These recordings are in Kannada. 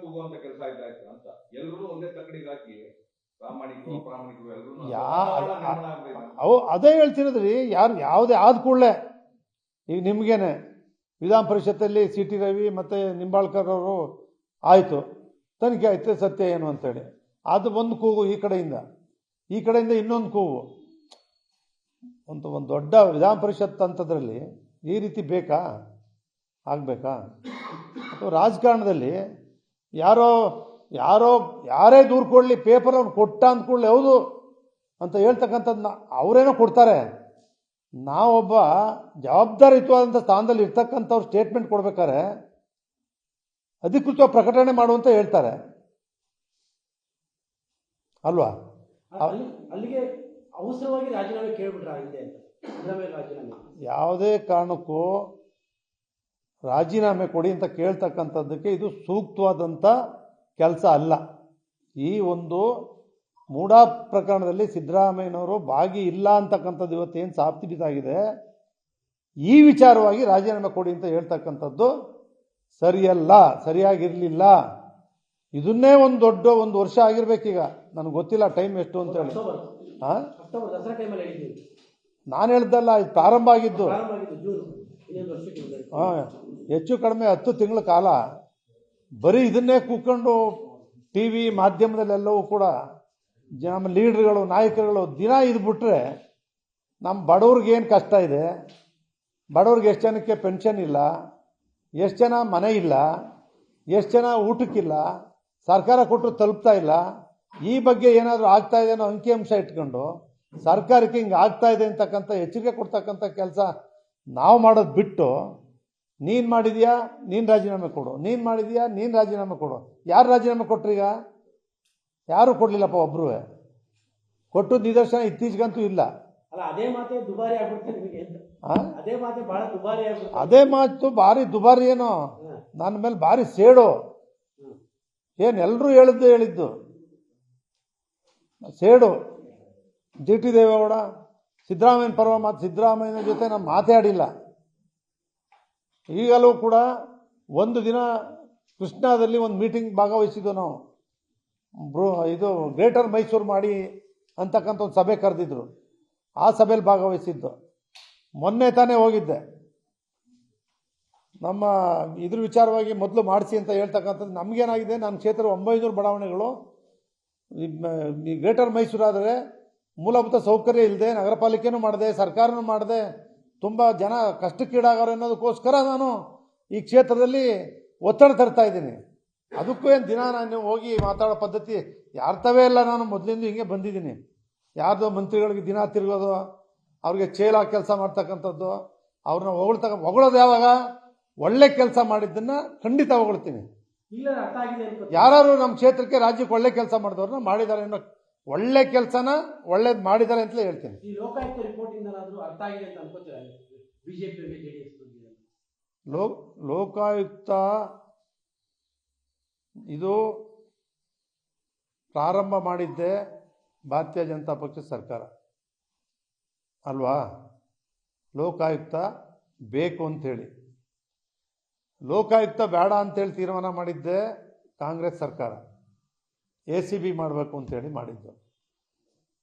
ಕೂಗುವಂತ ಕೆಲಸ ಆಯ್ತಾ ಅಂತ. ಎಲ್ಲರೂ ಒಂದೇ ತಕ್ಕಡಿಗೆ ಹಾಕಿ ಪ್ರಾಮಾಣಿಕರು ಅಪ್ರಾಮಾಣಿಕರು ಎಲ್ಲರೂ ಯಾ- ಅವು ಅದೇ ಹೇಳ್ತಿರೋದ್ರಿ ಯಾರು ಯಾವುದೇ ಆದ ಕೂಡಲೇ. ಈಗ ನಿಮ್ಗೇನೆ ವಿಧಾನ ಪರಿಷತ್ತಲ್ಲಿ ಸಿ ಟಿ ರವಿ ಮತ್ತು ನಿಂಬಾಳ್ಕರ್ ಅವರು ಆಯಿತು. ತನಿಖೆ ಆಯ್ತು ಸತ್ಯ ಏನು ಅಂತೇಳಿ. ಅದು ಒಂದು ಕೂಗು ಈ ಕಡೆಯಿಂದ. ಈ ಕಡೆಯಿಂದ ಇನ್ನೊಂದು ಕೂಗು. ಒಂದು ಒಂದು ದೊಡ್ಡ ವಿಧಾನ ಪರಿಷತ್ ಅಂತದ್ರಲ್ಲಿ ಈ ರೀತಿ ಬೇಕಾ? ಆಗಬೇಕಾ? ಅಥವಾ ರಾಜಕಾರಣದಲ್ಲಿ ಯಾರೋ ಯಾರೋ ಯಾರೇ ದೂರು ಕೊಡಲಿ ಪೇಪರ್ ಅವ್ನು ಕೊಟ್ಟ ಅಂದ್ಕೊಳ್ಳಿ ಹೌದು ಅಂತ ಹೇಳ್ತಕ್ಕಂಥದ್ದನ್ನ ಅವರೇನೋ ಕೊಡ್ತಾರೆ. ನಾವೊಬ್ಬ ಜವಾಬ್ದಾರಿಯುತವಾದಂಥ ಸ್ಥಾನದಲ್ಲಿ ಇರ್ತಕ್ಕಂಥವ್ರು ಸ್ಟೇಟ್ಮೆಂಟ್ ಕೊಡ್ಬೇಕಾರೆ ಅಧಿಕೃತ ಪ್ರಕಟಣೆ ಮಾಡುವಂತ ಹೇಳ್ತಾರೆ. ಅಲ್ವಾ? ಅಲ್ಲಿಗೆ ಅವಸರವಾಗಿ ರಾಜೀನಾಮೆ ಕೇಳ್ಬಿಟ್ರೆ ಯಾವುದೇ ಕಾರಣಕ್ಕೂ ರಾಜೀನಾಮೆ ಕೊಡಿ ಅಂತ ಕೇಳ್ತಕ್ಕಂಥದ್ದಕ್ಕೆ ಇದು ಸೂಕ್ತವಾದಂಥ ಕೆಲಸ ಅಲ್ಲ. ಈ ಒಂದು ಮೂಡಾ ಪ್ರಕರಣದಲ್ಲಿ ಸಿದ್ದರಾಮಯ್ಯನವರು ಭಾಗಿ ಇಲ್ಲ ಅಂತಕ್ಕಂಥದ್ದು ಇವತ್ತೇನು ಬಿದ್ದಾಗಿದೆ ಈ ವಿಚಾರವಾಗಿ ರಾಜೀನಾಮೆ ಕೊಡಿ ಅಂತ ಹೇಳ್ತಕ್ಕಂಥದ್ದು ಸರಿಯಲ್ಲ ಸರಿಯಾಗಿರಲಿಲ್ಲ. ಇದನ್ನೇ ಒಂದು ದೊಡ್ಡ ಒಂದು ವರ್ಷ ಆಗಿರ್ಬೇಕೀಗ. ನನಗೆ ಗೊತ್ತಿಲ್ಲ ಟೈಮ್ ಎಷ್ಟು ಅಂತ ಹೇಳಿ. ಹಾಂ ನಾನು ಹೇಳ್ದಲ್ಲ ಇದು ಪ್ರಾರಂಭ ಆಗಿದ್ದು. ಪ್ರಾರಂಭ ಹೆಚ್ಚು ಕಡಿಮೆ ಹತ್ತು ತಿಂಗಳ ಕಾಲ ಬರೀ ಇದನ್ನೇ ಕೂತ್ಕೊಂಡು ಟಿ ವಿ ಮಾಧ್ಯಮದಲ್ಲೆಲ್ಲವೂ ಕೂಡ ನಮ್ಮ ಲೀಡ್ರ್ಗಳು, ನಾಯಕರುಗಳು ದಿನ ಇದು ಬಿಟ್ರೆ ನಮ್ಮ ಬಡವ್ರಿಗೆ ಏನು ಕಷ್ಟ ಇದೆ? ಬಡವ್ರಿಗೆ ಎಷ್ಟು ಜನಕ್ಕೆ ಪೆನ್ಷನ್ ಇಲ್ಲ? ಎಷ್ಟು ಜನ ಮನೆ ಇಲ್ಲ? ಎಷ್ಟು ಜನ ಊಟಕ್ಕಿಲ್ಲ? ಸರ್ಕಾರ ಕೊಟ್ಟರು ತಲುಪ್ತಾ ಇಲ್ಲ? ಈ ಬಗ್ಗೆ ಏನಾದರೂ ಆಗ್ತಾ ಇದೆ ಅನ್ನೋ ಅಂಕಿಅಂಶ ಇಟ್ಕೊಂಡು ಸರ್ಕಾರಕ್ಕೆ ಹಿಂಗೆ ಆಗ್ತಾ ಇದೆ ಅಂತಕ್ಕಂಥ ಎಚ್ಚರಿಕೆ ಕೊಡ್ತಕ್ಕಂಥ ಕೆಲಸ ನಾವು ಮಾಡೋದು ಬಿಟ್ಟು ನೀನು ಮಾಡಿದ್ಯಾ ನೀನು ರಾಜೀನಾಮೆ ಕೊಡು. ನೀನು ಮಾಡಿದ್ಯಾ ನೀನು ರಾಜೀನಾಮೆ ಕೊಡು. ಯಾರು ರಾಜೀನಾಮೆ ಕೊಟ್ರೀಗ? ಯಾರೂ ಕೊಡಲಿಲ್ಲಪ್ಪ ಒಬ್ಬರು ಕೊಟ್ಟು ನಿದರ್ಶನ ಇತ್ತೀಚೆಗಂತೂ ಇಲ್ಲ. ಅದೇ ಮಾತೆ ದುಬಾರಿ ಮಾತೆ ಅದೇ ಮಾತು ಭಾರಿ ದುಬಾರಿ ಏನೋ? ನನ್ನ ಮೇಲೆ ಭಾರಿ ಸೇಡು. ಏನು ಎಲ್ಲರೂ ಹೇಳಿದ್ದು ಹೇಳಿದ್ದು. ಸೇಡು. ಜಿ ಟಿ ದೇವೇಗೌಡ ಸಿದ್ದರಾಮಯ್ಯನ ಪರ್ವ ಮಾತು ಸಿದ್ದರಾಮಯ್ಯನ ಜೊತೆ ನಾನು ಮಾತಾಡಿಲ್ಲ. ಈಗಲೂ ಕೂಡ ಒಂದು ದಿನ ಕೃಷ್ಣಾದಲ್ಲಿ ಒಂದು ಮೀಟಿಂಗ್ ಭಾಗವಹಿಸಿದ್ದು ನಾವು. ಬ್ರೋ, ಇದು ಗ್ರೇಟರ್ ಮೈಸೂರು ಮಾಡಿ ಅಂತಕ್ಕಂಥ ಒಂದು ಸಭೆ ಕರೆದಿದ್ರು. ಆ ಸಭೆಯಲ್ಲಿ ಭಾಗವಹಿಸಿದ್ದು. ಮೊನ್ನೆ ತಾನೇ ಹೋಗಿದ್ದೆ. ನಮ್ಮ ಇದ್ರ ವಿಚಾರವಾಗಿ ಮೊದಲು ಮಾಡಿಸಿ ಅಂತ ಹೇಳ್ತಕ್ಕಂಥದ್ದು ನಮಗೇನಾಗಿದೆ, ನನ್ನ ಕ್ಷೇತ್ರ ಒಂಬೈನೂರು ಬಡಾವಣೆಗಳು ಗ್ರೇಟರ್ ಮೈಸೂರು ಆದರೆ ಮೂಲಭೂತ ಸೌಕರ್ಯ ಇಲ್ಲದೆ ನಗರ ಪಾಲಿಕೆನೂ ಮಾಡಿದೆ, ಸರ್ಕಾರನೂ ಮಾಡಿದೆ ತುಂಬ ಜನ ಕಷ್ಟಕ್ಕೀಡಾಗೋರು ಅನ್ನೋದಕ್ಕೋಸ್ಕರ ನಾನು ಈ ಕ್ಷೇತ್ರದಲ್ಲಿ ಒತ್ತಡ ತರ್ತಾ ಇದ್ದೀನಿ. ಅದಕ್ಕೂ ಏನು ದಿನ ನಾನು ಹೋಗಿ ಮಾತಾಡೋ ಪದ್ಧತಿ ಯಾರ್ತವೇ ಇಲ್ಲ. ನಾನು ಮೊದಲಿಂದ ಹಿಂಗೆ ಬಂದಿದ್ದೀನಿ. ಯಾರ್ದೋ ಮಂತ್ರಿಗಳಿಗೆ ದಿನ ತಿರುಗೋದು ಅವ್ರಿಗೆ ಚೇಲ ಕೆಲಸ ಮಾಡ್ತಕ್ಕಂಥದ್ದು ಅವ್ರನ್ನ ಹೊಗಳ್ತಕ್ಕ ಹೊಗಳೋದು ಯಾವಾಗ? ಒಳ್ಳೆ ಕೆಲಸ ಮಾಡಿದ್ದನ್ನ ಖಂಡಿತ ಹೊಗಳ್ತೀನಿ. ಯಾರು ನಮ್ಮ ಕ್ಷೇತ್ರಕ್ಕೆ ರಾಜ್ಯಕ್ಕೆ ಒಳ್ಳೆ ಕೆಲಸ ಮಾಡಿದವ್ರನ್ನ ಮಾಡಿದ್ದಾರೆ ಅನ್ನೋ ಒಳ್ಳೆ ಕೆಲಸನ ಒಳ್ಳೇದು ಮಾಡಿದ್ದಾರೆ ಅಂತಲೇ ಹೇಳ್ತೀನಿ. ಲೋ ಲೋಕಾಯುಕ್ತ ಇದು ಪ್ರಾರಂಭ ಮಾಡಿದ್ದೆ ಭಾರತೀಯ ಜನತಾ ಪಕ್ಷ ಸರ್ಕಾರ. ಅಲ್ವಾ? ಲೋಕಾಯುಕ್ತ ಬೇಕು ಅಂಥೇಳಿ. ಲೋಕಾಯುಕ್ತ ಬೇಡ ಅಂತೇಳಿ ತೀರ್ಮಾನ ಮಾಡಿದ್ದೆ ಕಾಂಗ್ರೆಸ್ ಸರ್ಕಾರ. ಎ ಸಿ ಬಿ ಮಾಡಬೇಕು ಅಂತೇಳಿ ಮಾಡಿದ್ದು.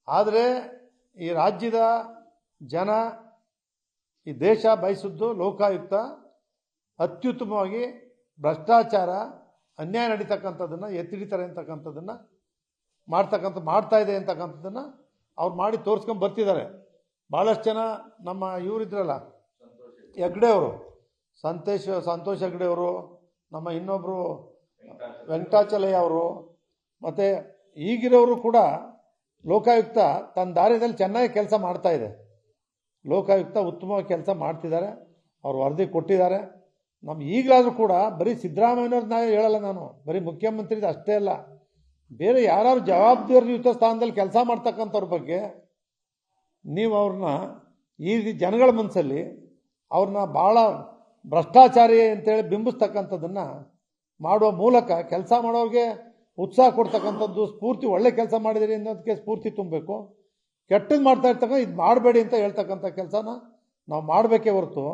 ಆದರೆ ಈ ರಾಜ್ಯದ ಜನ, ಈ ದೇಶ ಬಯಸಿದ್ದು ಲೋಕಾಯುಕ್ತ ಅತ್ಯುತ್ತಮವಾಗಿ ಭ್ರಷ್ಟಾಚಾರ, ಅನ್ಯಾಯ ನಡೀತಕ್ಕಂಥದ್ದನ್ನು, ಎತ್ತಿಡಿತಾರೆ ಅಂತಕ್ಕಂಥದ್ದನ್ನು, ಮಾಡ್ತಕ್ಕಂಥ, ಮಾಡ್ತಾ ಇದೆ ಅಂತಕ್ಕಂಥದ್ದನ್ನು ಅವ್ರು ಮಾಡಿ ತೋರಿಸ್ಕೊಂಡು ಬರ್ತಿದ್ದಾರೆ. ಭಾಳಷ್ಟು ಜನ ನಮ್ಮ ಇವರಿದ್ರಲ್ಲ, ಹೆಗ್ಡೆ ಅವರು ಸಂತೋಷ್ ಸಂತೋಷ್ ಹೆಗ್ಡೆ ಅವರು, ನಮ್ಮ ಇನ್ನೊಬ್ಬರು ವೆಂಕಟಾಚಲಯ್ಯ ಅವರು ಮತ್ತು ಈಗಿರೋರು ಕೂಡ ಲೋಕಾಯುಕ್ತ ತನ್ನ ದಾರಿಯಲ್ಲಿ ಚೆನ್ನಾಗಿ ಕೆಲಸ ಮಾಡ್ತಾ ಇದೆ. ಲೋಕಾಯುಕ್ತ ಉತ್ತಮವಾಗಿ ಕೆಲಸ ಮಾಡ್ತಿದ್ದಾರೆ. ಅವ್ರು ವರದಿ ಕೊಟ್ಟಿದ್ದಾರೆ. ನಮ್ಮ ಈಗಲಾದರೂ ಕೂಡ ಬರೀ ಸಿದ್ದರಾಮಯ್ಯವ್ರನ್ನ ಹೇಳಲ್ಲ ನಾನು. ಬರೀ ಮುಖ್ಯಮಂತ್ರಿದು ಅಷ್ಟೇ ಅಲ್ಲ. ಬೇರೆ ಯಾರು ಜವಾಬ್ದಾರಿಯುತ ಸ್ಥಾನದಲ್ಲಿ ಕೆಲಸ ಮಾಡ್ತಕ್ಕಂಥವ್ರ ಬಗ್ಗೆ ನೀವು ಅವ್ರನ್ನ ಈ ರೀತಿ ಜನಗಳ ಮನಸ್ಸಲ್ಲಿ ಅವ್ರನ್ನ ಭಾಳ ಭ್ರಷ್ಟಾಚಾರಿ ಅಂತೇಳಿ ಬಿಂಬಿಸ್ತಕ್ಕಂಥದ್ದನ್ನು ಮಾಡುವ ಮೂಲಕ ಕೆಲಸ ಮಾಡೋರಿಗೆ ಉತ್ಸಾಹ ಕೊಡ್ತಕ್ಕಂಥದ್ದು ಸ್ಫೂರ್ತಿ ಒಳ್ಳೆ ಕೆಲಸ ಮಾಡಿದಿರಿ ಅನ್ನೋದಕ್ಕೆ ಸ್ಫೂರ್ತಿ ತುಂಬಬೇಕು. ಕೆಟ್ಟದ್ದು ಮಾಡ್ತಾ ಇರ್ತಕ್ಕ ಇದು ಮಾಡಬೇಡಿ ಅಂತ ಹೇಳ್ತಕ್ಕಂಥ ಕೆಲಸನ ನಾವು ಮಾಡಬೇಕೇ ಹೊರತು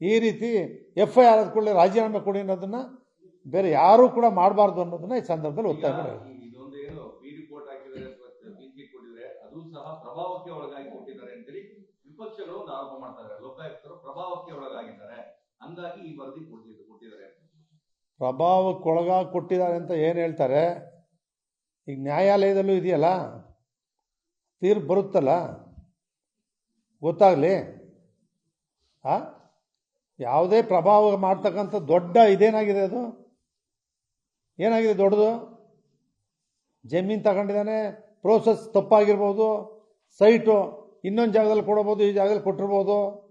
ಈ ರೀತಿ ಎಫ್ ಐ ಆರ್ ಆದ ಕೂಡಲೇ ರಾಜೀನಾಮೆ ಕೊಡಿ ಅನ್ನೋದನ್ನು ಬೇರೆ ಯಾರೂ ಕೂಡ ಮಾಡಬಾರ್ದು ಅನ್ನೋದನ್ನ ಈ ಸಂದರ್ಭದಲ್ಲಿ ಒತ್ತಾಯ ಮಾಡಿ ವಿಪಕ್ಷಗಳು ಆರೋಪ ಮಾಡ್ತಾರೆ ಲೋಕಾಯುಕ್ತರು ಪ್ರಭಾವಕ್ಕೆ ಒಳಗಾಗಿದ್ದಾರೆ. ಹಂಗಾಗಿ ಈ ವರದಿ ಕೊಟ್ಟಿದ್ದು ಕೊಟ್ಟಿದ್ದಾರೆ. ಪ್ರಭಾವಕ್ಕೊಳಗಾಗಿ ಕೊಟ್ಟಿದ್ದಾರೆ ಅಂತ ಏನು ಹೇಳ್ತಾರೆ? ಈಗ ನ್ಯಾಯಾಲಯದಲ್ಲೂ ಇದೆಯಲ್ಲ? ತೀರ್ಪು ಬರುತ್ತಲ್ಲ? ಗೊತ್ತಾಗಲಿ. ಆ? ಯಾವುದೇ ಪ್ರಭಾವ ಮಾಡ್ತಕ್ಕಂಥ ದೊಡ್ಡ ಇದೇನಾಗಿದೆ ಅದು? ಏನಾಗಿದೆ ದೊಡ್ಡದು? ಜಮೀನು ತಗೊಂಡಿದ್ದಾನೆ ಪ್ರೋಸೆಸ್ ತಪ್ಪಾಗಿರ್ಬೋದು, ಸೈಟು ಇನ್ನೊಂದು ಜಾಗದಲ್ಲಿ ಕೊಡ್ಬೋದು, ಈ ಜಾಗದಲ್ಲಿ ಕೊಟ್ಟಿರ್ಬೋದು,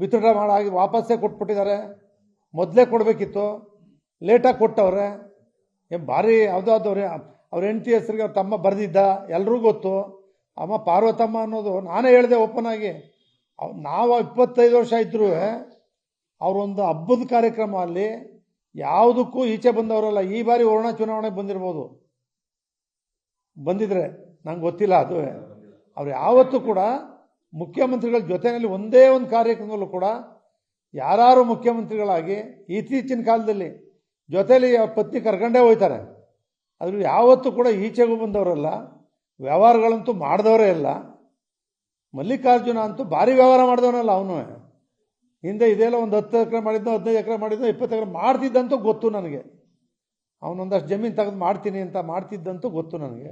ವಿತ್ಡ್ರಾ ಮಾಡಾಗಿ ವಾಪಸ್ಸೇ ಕೊಟ್ಬಿಟ್ಟಿದ್ದಾರೆ. ಮೊದಲೇ ಕೊಡಬೇಕಿತ್ತು. ಲೇಟಾಗಿ ಕೊಟ್ಟವ್ರೆ. ಏನು ಭಾರಿ ಯಾವುದಾದವ್ರೆ. ಅವ್ರ ಹೆಂಡತಿ ಹೆಸ್ರಿಗೆ ಅವ್ರ ತಮ್ಮ ಬರೆದಿದ್ದ ಎಲ್ರಿಗೂ ಗೊತ್ತು. ಅಮ್ಮ ಪಾರ್ವತಮ್ಮ ಅನ್ನೋದು ನಾನೇ ಹೇಳಿದೆ ಓಪನ್ ಆಗಿ. ನಾವು ಇಪ್ಪತ್ತೈದು ವರ್ಷ ಇದ್ರೂ, ಅವರೊಂದು ಹಬ್ಬದ ಕಾರ್ಯಕ್ರಮ ಅಲ್ಲಿ ಯಾವುದಕ್ಕೂ ಈಚೆ ಬಂದವರಲ್ಲ. ಈ ಬಾರಿ ವರ್ಣ ಚುನಾವಣೆಗೆ ಬಂದಿರ್ಬೋದು. ಬಂದಿದ್ರೆ ನಂಗೆ ಗೊತ್ತಿಲ್ಲ ಅದು. ಅವ್ರು ಯಾವತ್ತೂ ಕೂಡ ಮುಖ್ಯಮಂತ್ರಿಗಳ ಜೊತೆಯಲ್ಲಿ ಒಂದೇ ಒಂದು ಕಾರ್ಯಕ್ರಮದಲ್ಲೂ ಕೂಡ ಯಾರು ಮುಖ್ಯಮಂತ್ರಿಗಳಾಗಿ ಇತ್ತೀಚಿನ ಕಾಲದಲ್ಲಿ ಜೊತೆಲಿ ಪತ್ನಿ ಕರ್ಕೊಂಡೇ ಹೋಯ್ತಾರೆ. ಅದರಲ್ಲಿ ಯಾವತ್ತೂ ಕೂಡ ಈಚೆಗೂ ಬಂದವರಲ್ಲ, ವ್ಯವಹಾರಗಳಂತೂ ಮಾಡಿದವರೇ ಇಲ್ಲ. ಮಲ್ಲಿಕಾರ್ಜುನ ಅಂತೂ ಭಾರಿ ವ್ಯವಹಾರ ಮಾಡಿದವನಲ್ಲ ಅವನು. ಹಿಂದೆ ಇದೆಲ್ಲ ಒಂದು ಹತ್ತು ಎಕರೆ ಮಾಡಿದ್ನೋ, ಹದಿನೈದು ಎಕರೆ ಮಾಡಿದ್ನೋ, ಇಪ್ಪತ್ತು ಎಕರೆ ಮಾಡ್ತಿದ್ದಂತೂ ಗೊತ್ತು ನನಗೆ. ಅವನೊಂದಷ್ಟು ಜಮೀನು ತೆಗೆದು ಮಾಡ್ತೀನಿ ಅಂತ ಮಾಡ್ತಿದ್ದಂತೂ ಗೊತ್ತು ನನಗೆ.